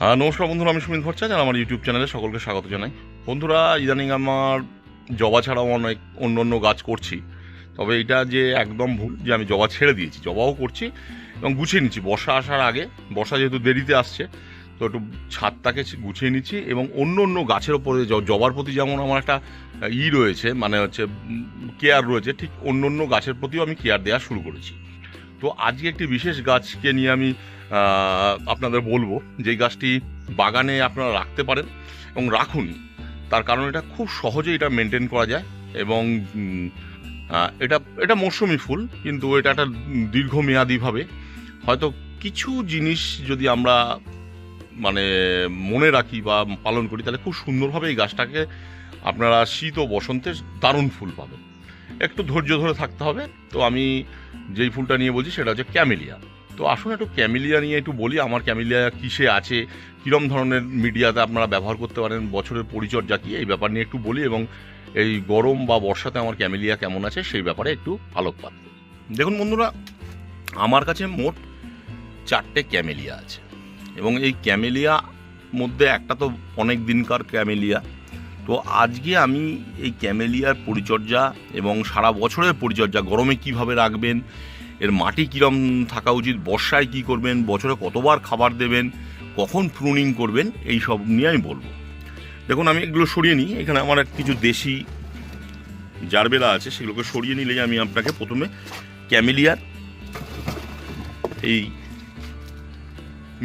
হ্যাঁ নমস্কার বন্ধুরা, আমি সুমিত ভট্টাচার্য আমার ইউটিউব চ্যানেলে সকলকে স্বাগত জানাই। বন্ধুরা, ইদানিং আমার জবা ছাড়াও অনেক অন্য অন্য গাছ করছি। তবে এটা যে একদম ভুল যে আমি জবা ছেড়ে দিয়েছি, জবাও করছি এবং গুছিয়ে নিচ্ছি। বর্ষা আসার আগে, বর্ষা যেহেতু দেরিতে আসছে, তো একটু ছাদটাকে গুছিয়ে নিচ্ছি এবং অন্য অন্য গাছের ওপরে জবার প্রতি যেমন আমার একটা ই রয়েছে মানে হচ্ছে কেয়ার রয়েছে, ঠিক অন্য অন্য গাছের প্রতিও আমি কেয়ার দেওয়া শুরু করেছি। তো আজকে একটি বিশেষ গাছকে নিয়ে আমি আপনাদের বলব যে গাছটি বাগানে আপনারা রাখতে পারেন এবং রাখুন। তার কারণ এটা খুব সহজে এটা মেনটেন করা যায় এবং এটা এটা মৌসুমি ফুল, কিন্তু এটা একটা দীর্ঘমেয়াদীভাবে হয়তো কিছু জিনিস যদি আমরা মানে মনে রাখি বা পালন করি, তাহলে খুব সুন্দরভাবে এই গাছটাকে আপনারা শীত ও বসন্তে দারুণ ফুল পাবেন। একটু ধৈর্য ধরে থাকতে হবে। তো আমি যেই ফুলটা নিয়ে বলছি, সেটা হচ্ছে ক্যামেলিয়া। তো আসুন একটু ক্যামিলিয়া নিয়ে একটু বলি, আমার ক্যামিলিয়া কিসে আছে, কীরম ধরনের মিডিয়াতে আপনারা ব্যবহার করতে পারেন, বছরের পরিচর্যা কী, এই ব্যাপার নিয়ে একটু বলি এবং এই গরম বা বর্ষাতে আমার ক্যামিলিয়া কেমন আছে সেই ব্যাপারে একটু আলোকপাত। দেখুন বন্ধুরা, আমার কাছে মোট চারটে ক্যামেলিয়া আছে এবং এই ক্যামেলিয়া মধ্যে একটা তো অনেক দিনকার ক্যামেলিয়া তো আজকে আমি এই ক্যামেলিয়ার পরিচর্যা এবং সারা বছরের পরিচর্যা, গরমে কীভাবে রাখবেন এর মাটি কীরম থাকা উচিত, বর্ষায় কি করবেন, বছরে কতবার খাবার দেবেন, কখন প্রুনিং করবেন, এই সব নিয়ে আমি বলব। দেখুন, আমি এগুলো সরিয়ে নিই। এখানে আমার কিছু দেশি জারবেলা আছে, সেগুলোকে সরিয়ে নিলে আমি আপনাকে প্রথমে ক্যামেলিয়ার এই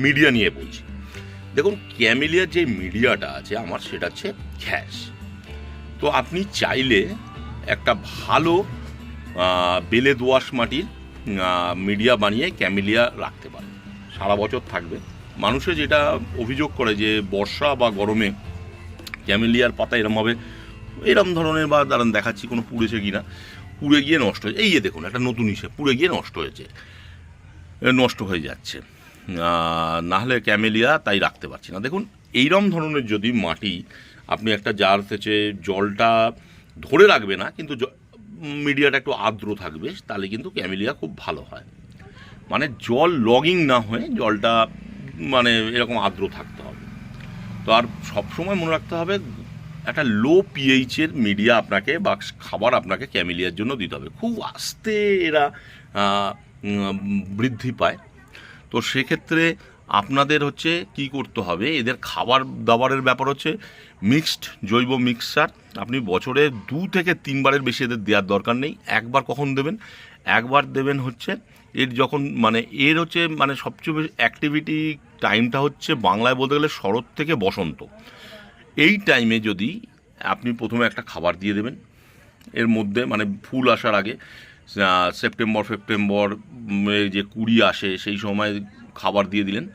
মিডিয়া নিয়ে বলছি। দেখুন, ক্যামেলিয়ার যে মিডিয়াটা আছে, আমার সেটা হচ্ছে ঘ্যাস তো আপনি চাইলে একটা ভালো বেলে দোআঁশ মাটির মিডিয়া বানিয়ে ক্যামেলিয়া রাখতে পারেন সারা বছর থাকবে। মানুষে যেটা অভিযোগ করে যে বর্ষা বা গরমে ক্যামেলিয়ার পাতা এরমভাবে এরম ধরনের বা দাঁড়ান দেখাচ্ছি, কোনো পুড়েছে কি না পুড়ে গিয়ে নষ্ট হয়েছে এই যে দেখুন, একটা নতুন ইসে, পুড়ে গিয়ে নষ্ট হয়েছে। নষ্ট হয়ে যাচ্ছে। নাহলে ক্যামেলিয়া তাই রাখতে পারছি না। দেখুন, এইরম ধরনের যদি মাটি আপনি একটা জার থেকে জলটা ধরে রাখবে না, কিন্তু মিডিয়াটা একটু আর্দ্র থাকবে, তাহলে কিন্তু ক্যামেলিয়া খুব ভালো হয়। মানে জল লগিং না হয়ে জলটা মানে এরকম আর্দ্র থাকতে হবে। তো আর সবসময় মনে রাখতে হবে, একটা লো পিএইচের মিডিয়া আপনাকে বা খাবার আপনাকে ক্যামেলিয়ার জন্য দিতে হবে। খুব আস্তে এরা বৃদ্ধি পায়। তো সেক্ষেত্রে আপনাদের হচ্ছে কি করতে হবে? এদের খাবার দাবারের ব্যাপার হচ্ছে মিক্সড জৈব মিক্সার আপনি বছরে দু থেকে তিনবারের বেশি এদের দেওয়ার দরকার নেই। একবার কখন দেবেন? একবার দেবেন হচ্ছে এর যখন মানে এর হচ্ছে মানে সবচেয়ে বেশি অ্যাক্টিভিটি টাইমটা হচ্ছে বাংলায় বলতে গেলে শরৎ থেকে বসন্ত। এই টাইমে যদি আপনি প্রথমে একটা খাবার দিয়ে দেবেন, এর মধ্যে মানে ফুল আসার আগে সেপ্টেম্বর এই যে কুড়ি আসে সেই সময় খাবার দিয়ে দিলেন।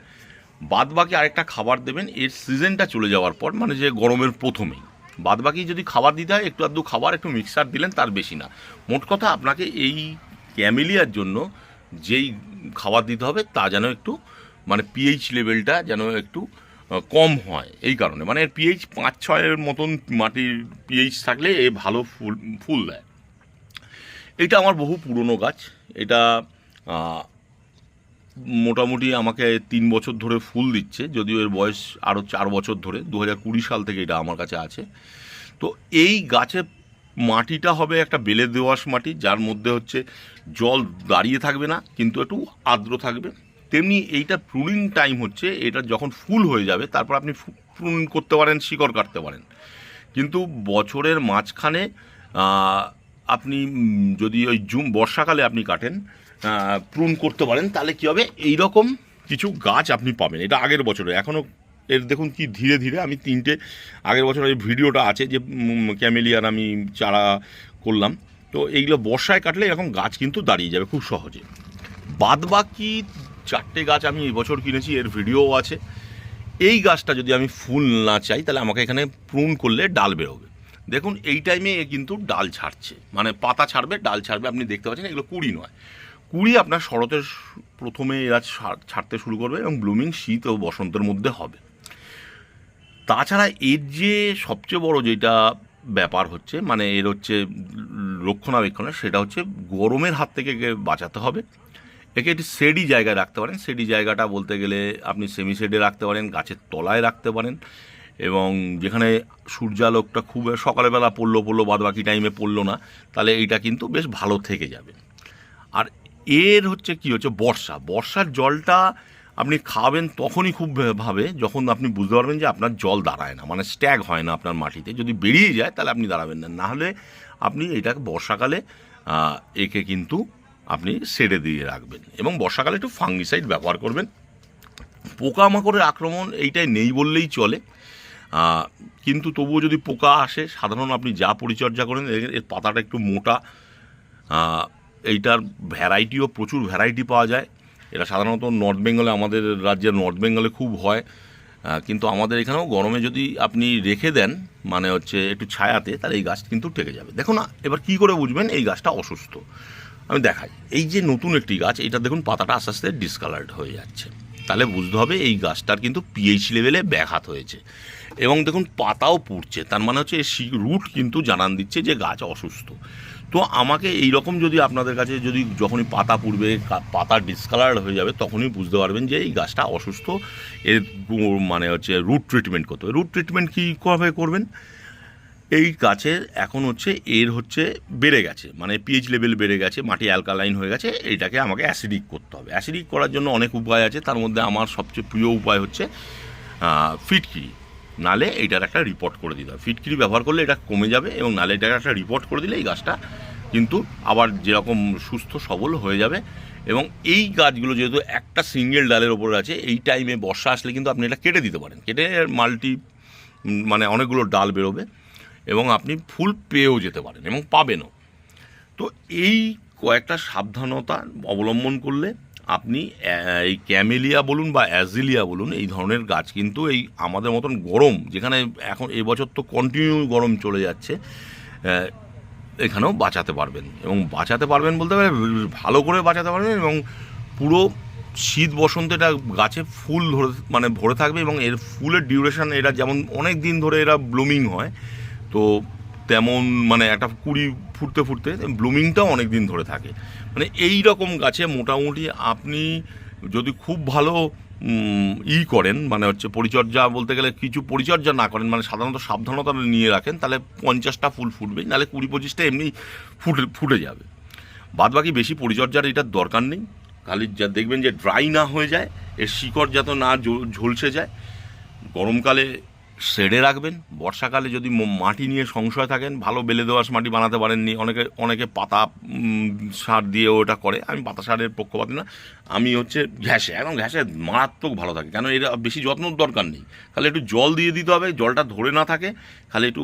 বাদ বাকি আরেকটা খাবার দেবেন, এর সিজনটা চলে যাওয়ার পর মানে যে গরমের প্রথমেই। বাদ বাকি যদি খাবার দিতে হয়, একটু আধটু খাবার, একটু মিক্সার দিলেন, তার বেশি না। মোট কথা আপনাকে এই ক্যামেলিয়ার জন্য যেই খাবার দিতে হবে, তা যেন একটু মানে পিএইচ লেভেলটা যেন একটু কম হয়, এই কারণে। মানে এর পিএইচ পাঁচ ছয়ের মতন মাটির পিএইচ থাকলে এ ভালো ফুল ফুল দেয়। এটা আমার বহু পুরনো গাছ। এটা মোটামুটি আমাকে তিন বছর ধরে ফুল দিচ্ছে, যদিও এর বয়স আরও চার বছর ধরে দু কুড়ি সাল থেকে এটা আমার কাছে আছে। তো এই গাছে মাটিটা হবে একটা বেলে দেওয়াশ মাটি, যার মধ্যে হচ্ছে জল দাঁড়িয়ে থাকবে না, কিন্তু একটু আর্দ্র থাকবে। তেমনি এইটা প্রুনিং টাইম হচ্ছে, এটা যখন ফুল হয়ে যাবে, তারপর আপনি প্রুনিং করতে পারেন, শিকড় কাটতে পারেন। কিন্তু বছরের মাঝখানে আপনি যদি ওই জুম, বর্ষাকালে আপনি কাটেন প্রুন করতে পারেন, তাহলে কি হবে? এই রকম কিছু গাছ আপনি পাবেন। এটা আগের বছরে। এখনও এর দেখুন কি ধীরে ধীরে আমি তিনটে, আগের বছর এই ভিডিওটা আছে যে ক্যামেলিয়ার আমি চারা করলাম। তো এইগুলো বর্ষায় কাটলে এরকম গাছ কিন্তু দাঁড়িয়ে যাবে খুব সহজে। বাদ বাকি চারটে গাছ আমি এই বছর কিনেছি, এর ভিডিওও আছে। এই গাছটা যদি আমি ফুল না চাই, তাহলে আমাকে এখানে প্রুন করলে ডাল বেরোবে। দেখুন, এই টাইমে কিন্তু ডাল ছাড়ছে। মানে পাতা ছাড়বে, ডাল ছাড়বে, আপনি দেখতে পাচ্ছেন, এগুলো কুড়ি নয়। কুড়ি আপনার শরতের প্রথমে এরা ছাড়তে শুরু করবে এবং ব্লুমিং শীত ও বসন্তের মধ্যে হবে। তাছাড়া এর যে সবচেয়ে বড় যেটা ব্যাপার হচ্ছে মানে এর হচ্ছে রক্ষণাবেক্ষণের, সেটা হচ্ছে গরমের হাত থেকে একে বাঁচাতে হবে। একে একটি সেডি জায়গায় রাখতে পারেন। সেডি জায়গাটা বলতে গেলে আপনি সেমি শেডে রাখতে পারেন, গাছের তলায় রাখতে পারেন এবং যেখানে সূর্যালোকটা খুব সকালবেলা পড়ল পড়ল বাদ বাকি টাইমে পড়ল না, তাহলে এইটা কিন্তু বেশ ভালো থেকে যাবে। আর এর হচ্ছে কি হচ্ছে, বর্ষা। বর্ষার জলটা আপনি খাবেন তখনই খুব ভাবে যখন আপনি বুঝতে পারবেন যে আপনার জল দাঁড়ায় না মানে স্ট্যাগ হয় না আপনার মাটিতে। যদি বেরিয়ে যায় তাহলে আপনি দাঁড়াবেন না। নাহলে আপনি এটাকে বর্ষাকালে একে কিন্তু আপনি সেরে দিয়ে রাখবেন এবং বর্ষাকালে একটু ফাঙ্গিসাইড ব্যবহার করবেন। পোকামাকড়ের আক্রমণ এইটাই নেই বললেই চলে। কিন্তু তবুও যদি পোকা আসে, সাধারণ আপনি যা পরিচর্যা করেন এর- পাতাটা একটু মোটা এইটার ভ্যারাইটিও প্রচুর ভ্যারাইটি পাওয়া যায়। এটা সাধারণত নর্থ বেঙ্গলে আমাদের রাজ্যের নর্থ বেঙ্গলে খুব হয়। কিন্তু আমাদের এখানেও গরমে যদি আপনি রেখে দেন মানে হচ্ছে একটু ছায়াতে, তাহলে এই গাছ কিন্তু টেকে যাবে। দেখো না, এবার কি করে বুঝবেন? এই গাছটা অসুস্থ। আমি দেখাই। এই যে নতুন একটি গাছ এটা দেখুন পাতাটা আস্তে আস্তে ডিসকালার্ড হয়ে যাচ্ছে। তাহলে বুঝতে হবে এই গাছটার কিন্তু পিএইচ লেভেলে ব্যাঘাত হয়েছে। এবং দেখুন পাতাও পুড়ছে। তার মানে হচ্ছে রুট কিন্তু জানান দিচ্ছে যে গাছ অসুস্থ। তো আমাকে এই রকম যদি আপনাদের কাছে যদি যখনই পাতা পুড়বে পাতা ডিসকালার হয়ে যাবে, তখনই বুঝতে পারবেন যে এই গাছটা অসুস্থ, এর মানে হচ্ছে রুট ট্রিটমেন্ট করতে হবে। রুট ট্রিটমেন্ট কী কবে করবেন? এই গাছের এখন হচ্ছে এর হচ্ছে বেড়ে গেছে মানে পিএইচ লেভেল বেড়ে গেছে, মাটি অ্যালকালাইন হয়ে গেছে, এইটাকে আমাকে অ্যাসিডিক করতে হবে। অ্যাসিডিক করার জন্য অনেক উপায় আছে, তার মধ্যে আমার সবচেয়ে প্রিয় উপায় হচ্ছে ফিটকিরি নালে এইটার একটা রিপোর্ট করে দিতে হবে। ফিটকিরি ব্যবহার করলে এটা কমে যাবে এবং নালে এটার একটা রিপোর্ট করে দিলে এই গাছটা কিন্তু আবার যেরকম সুস্থ, সবল হয়ে যাবে এবং এই গাছগুলো যেহেতু একটা সিঙ্গেল ডালের ওপর আছে, এই টাইমে বর্ষা আসলে কিন্তু আপনি এটা কেটে দিতে পারেন। কেটে মাল্টি মানে অনেকগুলো ডাল বেরোবে এবং আপনি ফুল পেয়েও যেতে পারেন এবং পাবেনও। তো এই কয়েকটা সাবধানতা অবলম্বন করলে আপনি এই ক্যামেলিয়া বলুন বা অ্যাজিলিয়া বলুন, এই ধরনের গাছ কিন্তু এই আমাদের মতন গরম, যেখানে এখন এবছর তো কন্টিনিউ গরম চলে যাচ্ছে এখানেও বাঁচাতে পারবেন। এবং বাঁচাতে পারবেন বলতে পারে ভালো করে বাঁচাতে পারবেন এবং পুরো শীত বসন্তে এটা গাছে ফুল ধরে মানে ভরে থাকবে এবং এর ফুলের ডিউরেশন এরা যেমন অনেক দিন ধরে এরা ব্লুমিং হয়, তো তেমন মানে একটা কুড়ি ফুটতে ফুটতে ব্লুমিংটাও অনেক দিন ধরে থাকে। মানে এই রকম গাছে মোটামুটি আপনি যদি খুব ভালো ই করেন মানে হচ্ছে পরিচর্যা বলতে গেলে কিছু পরিচর্যা না করেন মানে সাধারণত সাবধানতা নিয়ে রাখেন, তাহলে পঞ্চাশটা ফুল ফুটবে নাহলে কুড়ি পঁচিশটা এমনি ফুটে ফুটে যাবে। বাদ বাকি বেশি পরিচর্যার এটার দরকার নেই। খালি যা দেখবেন যে ড্রাই না হয়ে যায়, এর শিকড় যাতে না ঝলসে যায়। গরমকালে শেডে রাখবেন, বর্ষাকালে যদি মাটি নিয়ে সংশয় থাকেন, ভালো বেলে দোয়াশ মাটি বানাতে পারেননি, অনেকে অনেকে পাতা সার দিয়ে ওটা করে, আমি পাতা সারের পক্ষপাতি না, আমি হচ্ছে ঘ্যাসে, একদম ঘ্যাসে মারাত্মক ভালো থাকে, কেন এর বেশি যত্নর দরকার নেই, খালি একটু জল দিয়ে দিতে হবে, জলটা ধরে না থাকে, খালি একটু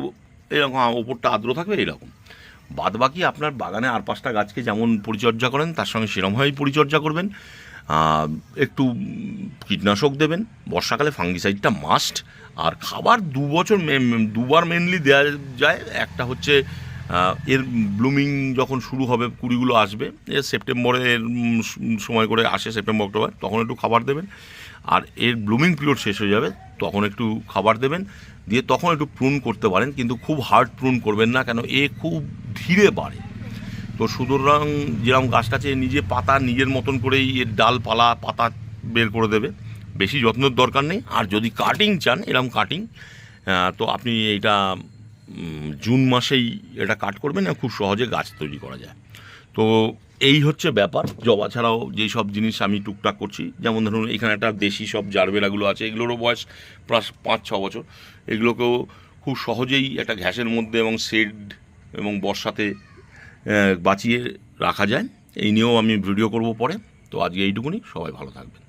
এরকম ওপরটা আর্দ্র থাকবে, এরকম। বাদ বাকি আপনার বাগানে আর পাঁচটা গাছকে যেমন পরিচর্যা করেন, তার সঙ্গে সেরমভাবেই পরিচর্যা করবেন। একটু কীটনাশক দেবেন। বর্ষাকালে ফাঙ্গিসাইডটা মাস্ট আর খাবার দু বছর দুবার মেনলি দেওয়া যায়। একটা হচ্ছে এর ব্লুমিং যখন শুরু হবে, কুড়িগুলো আসবে, এ সেপ্টেম্বরের সময় করে আসে, সেপ্টেম্বর, অক্টোবর, তখন একটু খাবার দেবেন। আর এর ব্লুমিং পিরিয়ড শেষ হয়ে যাবে, তখন একটু খাবার দেবেন। দিয়ে তখন একটু প্রুন করতে পারেন, কিন্তু খুব হার্ড প্রুন করবেন না, কেন এ খুব ধীরে বাড়ে। তো সুতরাং যেরকম গাছটাছে নিজে পাতা নিজের মতন করেই এর ডালপালা, পাতা বের করে দেবে। বেশি যত্নের দরকার নেই। আর যদি কাটিং চান, এরকম কাটিং তো আপনি এটা জুন মাসেই এটা কাট করবেন খুব সহজে গাছ তৈরি করা যায়। তো এই হচ্ছে ব্যাপার। জবা ছাড়াও যেই সব জিনিস আমি টুকটাক করছি, যেমন ধরুন এখানে একটা দেশি সব জারবেরাগুলো আছে, এগুলোরও বয়স প্রায় পাঁচ, ছ বছর। এগুলোকেও খুব সহজেই একটা ঘ্যাসের মধ্যে এবং শেড এবং বর্ষাতে বাঁচিয়ে রাখা যায়। এই নিয়েও আমি ভিডিও করব পরে। তো আজকে এইটুকুনি। সবাই ভালো থাকবেন।